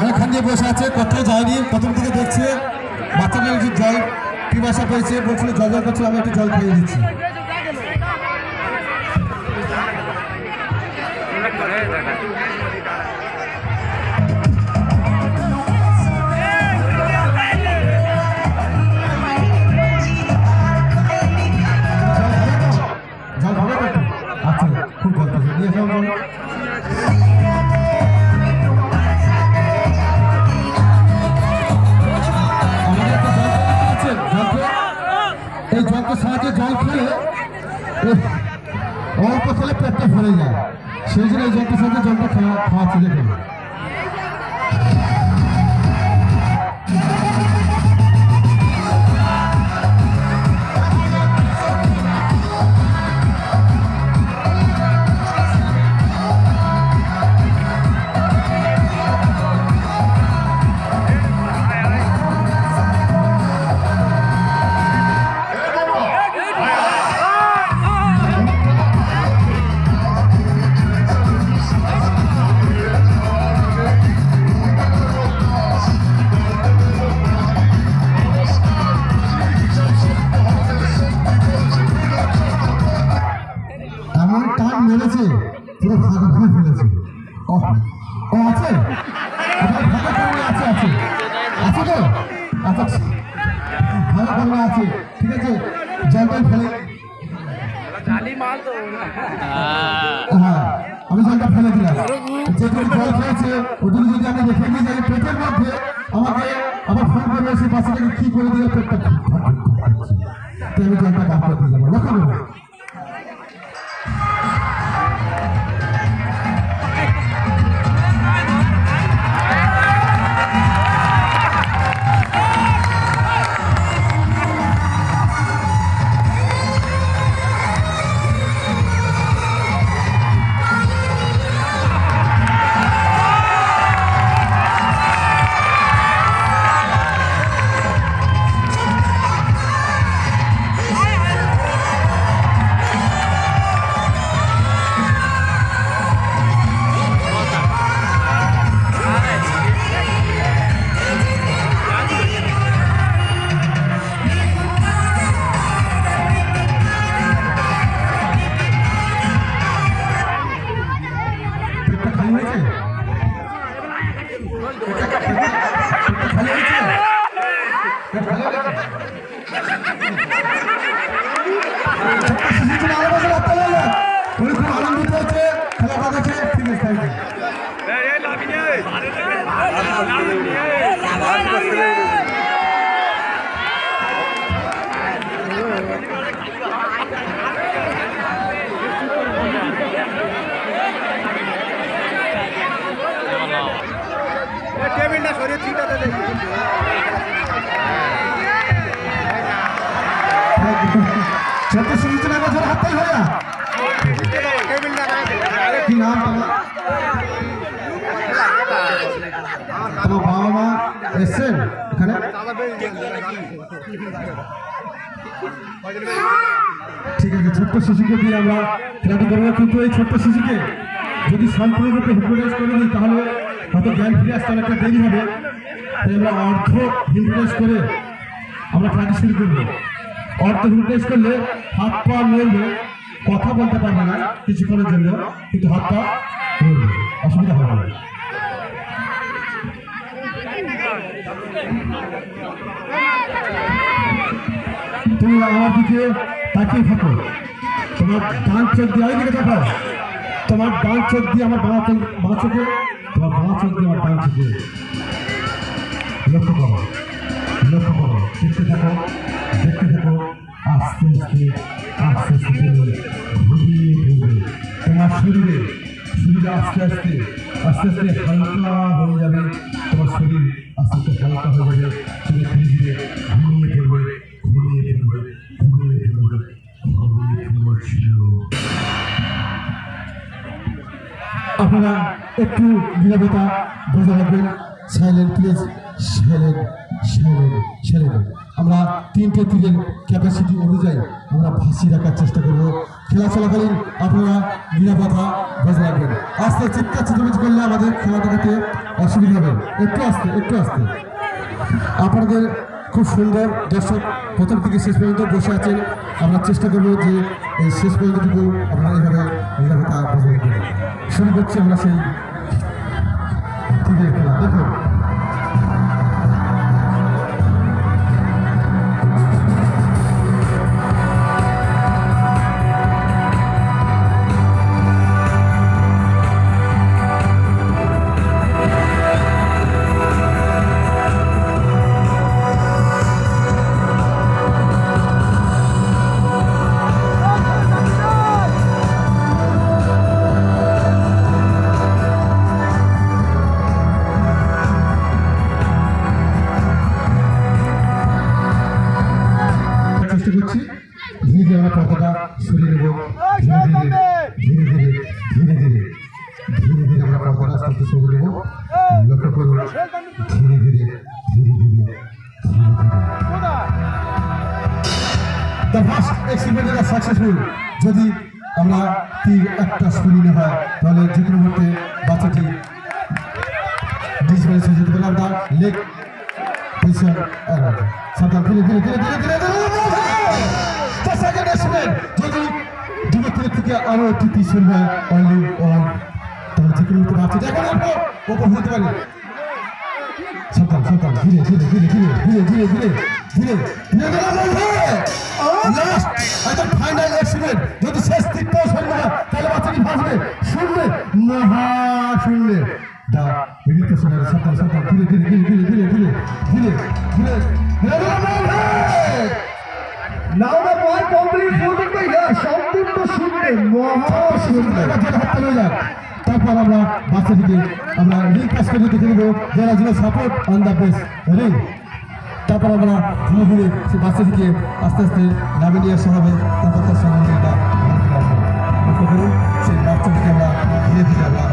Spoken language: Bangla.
অনেকক্ষণ দিয়ে বসে আছে, কোথাও যায়নি। প্রথম থেকে দেখছে বাচ্চাদের একটু জল, পিপাসা পেয়েছে, বলছিল, জল জল করছিল আমি একটু জল খেয়ে দিচ্ছি সাহায্যে জল খেলে অল্প খেলে পেটটা ভরে যায়। সেই জন্য এই জলকে সাহায্যে জলটা খাওয়া খাওয়াচ্ছে এমন টান মেরেছে পুরো ফাঁকা করে ফেলেছে। ও আছে? আছে আছে। আছে তো? আচ্ছা করে আছে, ঠিক আছে। জলটা ফেলে। হ্যাঁ আমি জলটা ফেলে দিলাম। যেটুকু জল খেয়েছে যদি আমি দিই, তাহলে পেটের মধ্যে আমাকে আবার ফোন করবে সেই বাচ্চাটাকে কি করে দিলে, পেটটা করে দিলাম লক্ষ্য করব খেলাটা দেখে ঠিক টেবিলটা সরিয়ে দেখি। বছর হয়ে কি নাম তোমার বাবা? মা এসছেন? এখানে? ঠিক আছে ছোট্ট শিশুকে দিয়ে আমরা খেলাটি করব। কিন্তু এই ছোট্ট শিশুকে যদি সম্পূর্ণরূপে হিপ্নোটাইজ করে দিই তাহলে হয়তো জ্ঞান ফিরে আসতে অনেকটা দেরি হবে। তাই আমরা অর্ধ হিপ্নোটাইজ করে আমরা খেলাটি শুরু করব। অর্ধ হিপ্নোটাইজ করলে হাত পা নড়বে, কথা বলতে পারবে না কিছুক্ষণের জন্য, কিন্তু হাত পা নড়বে, অসুবিধা হবে না। তুমি আমার দিকে তাকিয়ে থাকো। তোমার ডান চোখ দিয়ে, ওই দিকে দেখো তোমার ডান চোখ দিয়ে আমার বাঁ চোখ বাঁ চোখে দিয়ে আমার ডান চোখে লক্ষ্য করো লক্ষ্য করো দেখতে থাকো দেখতে থাকো আস্তে আস্তে আস্তে আস্তে ঘুরিয়ে ফেলবে তোমার শরীরে শরীরে আস্তে আস্তে আস্তে আস্তে হালকা হয়ে যাবে। তোমার শরীর আপনারা একটু নিরাপত্তা বজায় রাখবেন। Silent, please. সাইলেন্ট আমরা তিনটে তীরের ক্যাপাসিটি অনুযায়ী আমরা ভাসি রাখার চেষ্টা করব। খেলা চলাকালীন আপনারা নিরাপত্তা বজায় রাখবেন। আস্তে, চিৎকার চিৎকার করলে আমাদের খেলা দেখাতে অসুবিধা হবে। একটু আস্তে একটু আস্তে। আপনাদের খুব সুন্দর দর্শক প্রথম থেকে শেষ পর্যন্ত বসে আছেন। আমরা চেষ্টা করব যে এই শেষ পর্যন্তটুকু আপনারা এইভাবে নিরাপত্তা শুরু করছি আমরা সেই নেব লক্ষ্য করুন, ধীরে ধীরে ধীরে ধীরে দ্য ফার্স্ট এক্সপেরিমেন্ট সাকসেসফুল যদি আমরা তীর একটা সরিয়ে হয়, তাহলে যে কোনো মুহূর্তে বাচ্চাটি ডিসব্যালেন্স হয়ে যেতে পারে। আমরা লেগ পজিশন সাবধান, ধীরে ধীরে ধীরে ধীরে যদি থেকে আরও একটি তীর অনলি ওয়ান যে কোনো মুহূর্তে বাচ্চাটি এখন আপনি ওপর হতে পারে সাবধান সাবধান ধীরে ধীরে ধীরে ধীরে ধীরে ধীরে ধীরে ধীরে ধীরে ধীরে লাস্ট একদম ফাইনাল এক্সিডেন্ট যদি শেষ তিনটাও শুনবে না তাহলে বাচ্চাটি ফাঁসবে শুনবে মহা শুনলে দা এদিকে শোনা সাবধান সাবধান ধীরে ধীরে ধীরে ধীরে ধীরে ধীরে ধীরে ধীরে ball complete moving by here. সম্পূর্ণ শূন্যে মহা শূন্যে তারপর আমরা বাসে ভার্সিটিতে আমরা রিং পাস করে দেখে নেব যারা ছিল support on the best ring তারপর আমরা ধীরে ধীরে সেই ভার্সিটিকে আস্তে আস্তে নামে নিয়ে আসা হবে। তারপর তার সঙ্গে আমরা সেই বাচ্চাটিকে আমরা ধীরে ধীরে আমরা